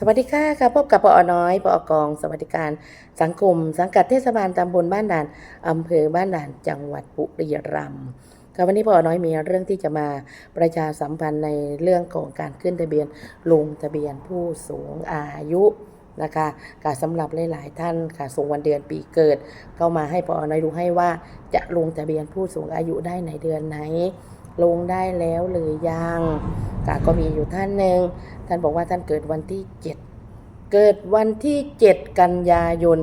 สวัสดีค่ะค่ะพบกับปอน้อยปอกอง สวัสดิการ สังคม สังกัดเทศบาลตำบลบ้านด่านอำเภอบ้านด่านจังหวัดบุรีรัมย์ค่ะวันนี้ปอน้อยมีเรื่องที่จะมาประชาสัมพันธ์ในเรื่องของการขึ้นทะเบียนลงทะเบียนผู้สูงอายุนะคะค่ะสำหรับหลาย ๆ ท่านค่ะส่งวันเดือนปีเกิด เข้ามาให้ปอน้อยดูให้ว่าจะลงทะเบียนผู้สูงอายุได้ในเดือนไหน ลงได้แล้วหรือยังค่ะก็มีอยู่ท่านหนึ่งท่านบอกว่าท่านเกิดวันที่ 7 เกิดวันที่ 7 กันยายน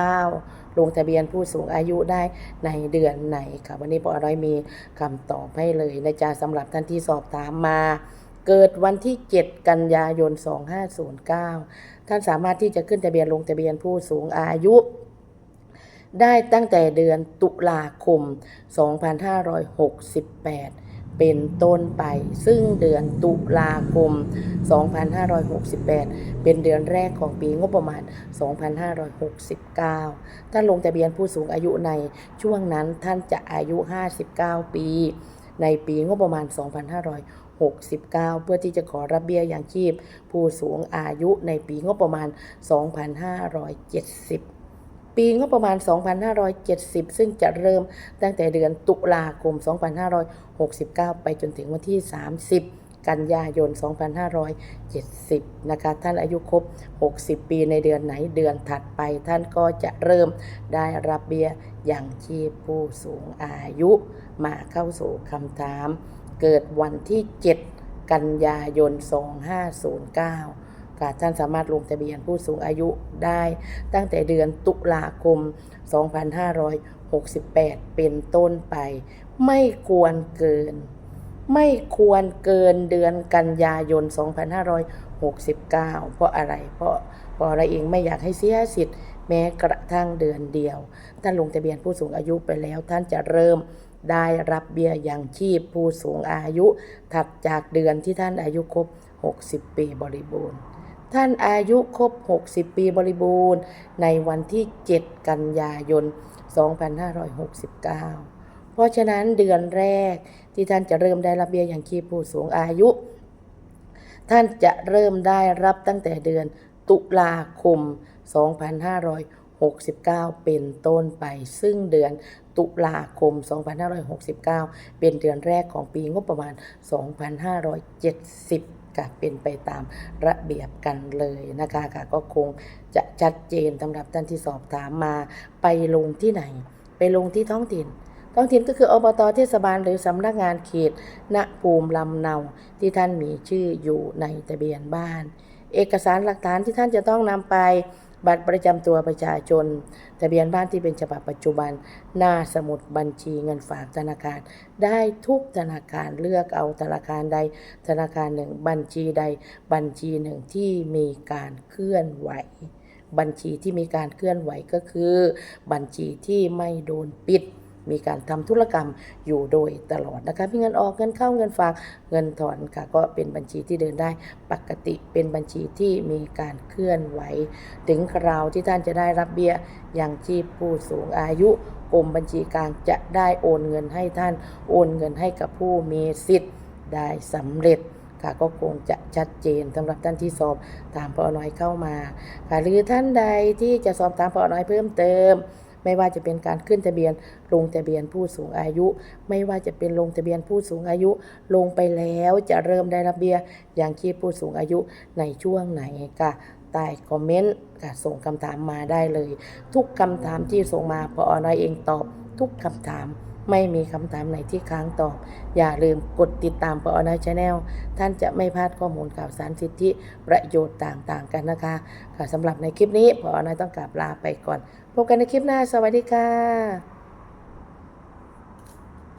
2509 ลงทะเบียนผู้สูงอายุได้ในเดือนไหนค่ะวันนี้ปอร้อยมีคำตอบให้เลยนะจ๊ะสำหรับท่านที่สอบถามมาเกิดวันที่ 7 กันยายน 2509 ท่านสามารถที่จะขึ้นทะเบียนลงทะเบียนผู้สูงอายุ ได้ตั้งแต่เดือนตุลาคม 2568 เป็นต้นไป ซึ่งเดือนตุลาคม 2568 เป็นเดือนแรกของปีงบประมาณ 2569ท่านลงทะเบียนผู้สูงอายุในช่วงนั้นท่านจะอายุ 59 ปี ในปีงบประมาณ 2569 เพื่อที่จะขอรับเบี้ยย่างชีพ ผู้สูงอายุในปีงบประมาณ 2570 ปีงบประมาณ 2570 ซึ่งจะเริ่มตั้งแต่เดือนตุลาคม 2569 ไปจนถึงวันที่ 30กันยายน 2570 นะคะ ท่านอายุครบ 60 ปีในเดือนไหนเดือนถัดไป ท่านก็จะเริ่มได้รับเบี้ยอย่างชีพผู้สูงอายุ มาเข้าสู่คำถาม เกิดวันที่ 7 กันยายน 2509 ค่ะท่านสามารถลงทะเบียนผู้สูงอายุได้ตั้งแต่เดือนตุลาคม 2568 เป็นต้นไป ไม่ควรเกิน ไม่ควรเกินเดือนกันยายน 2569 เพราะอะไร เพราะเพราะอะไรเองไม่อยากให้เสียสิทธิ์แม้กระทั่งเดือนเดียว ท่านลงทะเบียนผู้สูงอายุไปแล้วท่านจะเริ่มได้รับเบี้ยยังชีพผู้สูงอายุ ถัดจากเดือนที่ท่านอายุครบ 60 ปีบริบูรณ์ ท่านอายุครบ 60 ปีบริบูรณ์ ในวันที่ 7 กันยายน 2569 เพราะฉะนั้นเดือนแรกที่ท่านจะเริ่มได้รับเบี้ยยังชีพผู้สูงอายุ ท่านจะเริ่มได้รับตั้งแต่เดือนตุลาคม 2569 เป็นต้นไป ซึ่งเดือนตุลาคม 2569 เป็นเดือนแรกของปีงบประมาณ 2570 ค่ะเป็นไปตามระเบียบกันเลยนะคะค่ะก็คงจะชัดเจนสำหรับท่านที่สอบถามมาไปลงที่ไหน ไปลงที่ท้องถิ่นท้องถิ่นก็คืออบตเทศบาลหรือสำนักงานเขตณภูมิลำเนาที่ท่านมีชื่ออยู่ในทะเบียนบ้าน เอกสารหลักฐานที่ท่านจะต้องนำไป บัตรประจำตัวประชาชน ทะเบียนบ้านที่เป็นฉบับปัจจุบัน หน้าสมุดบัญชีเงินฝากธนาคาร ได้ทุกธนาคารเลือกเอาธนาคารใด ธนาคารหนึ่ง บัญชีใด บัญชีหนึ่งที่มีการเคลื่อนไหว บัญชีที่มีการเคลื่อนไหวก็คือ บัญชีที่ไม่โดนปิด มีการทำธุรกรรมอยู่โดยตลอดนะคะมีเงินออกเงินเข้าเงินฝากเงินถอนค่ะก็เป็นบัญชีที่เดินได้ปกติเป็นบัญชีที่มีการเคลื่อนไหว ถึงคราวที่ท่านจะได้รับเบี้ยยังชีพผู้สูงอายุกรมบัญชีกลางจะได้โอนเงินให้ท่านโอนเงินให้กับผู้มีสิทธิ์ได้สำเร็จค่ะก็คงจะชัดเจนสำหรับท่านที่สอบถามพอน้อยเข้ามาค่ะหรือท่านใดที่จะสอบถามพอน้อยเพิ่มเติม ไม่ว่าจะเป็นการขึ้นทะเบียน ลงทะเบียนผู้สูงอายุ ไม่ว่าจะเป็นลงทะเบียนผู้สูงอายุ ลงไปแล้วจะเริ่มได้รับเบี้ยอย่างชีพผู้สูงอายุในช่วงไหนค่ะใต้คอมเมนต์ค่ะส่งคำถามมาได้เลย ทุกคำถามที่ส่งมาพอน้อยเองตอบทุกคำถาม ไม่มีคำถามไหนที่ค้างตอบ อย่าลืมกดติดตามปอนาชาแนลท่านจะไม่พลาดข้อมูลข่าวสารสิทธิประโยชน์ต่างๆกันนะคะ ค่ะสำหรับในคลิปนี้ปอนาต้องกราบลาไปก่อน พบกันในคลิปหน้า สวัสดีค่ะ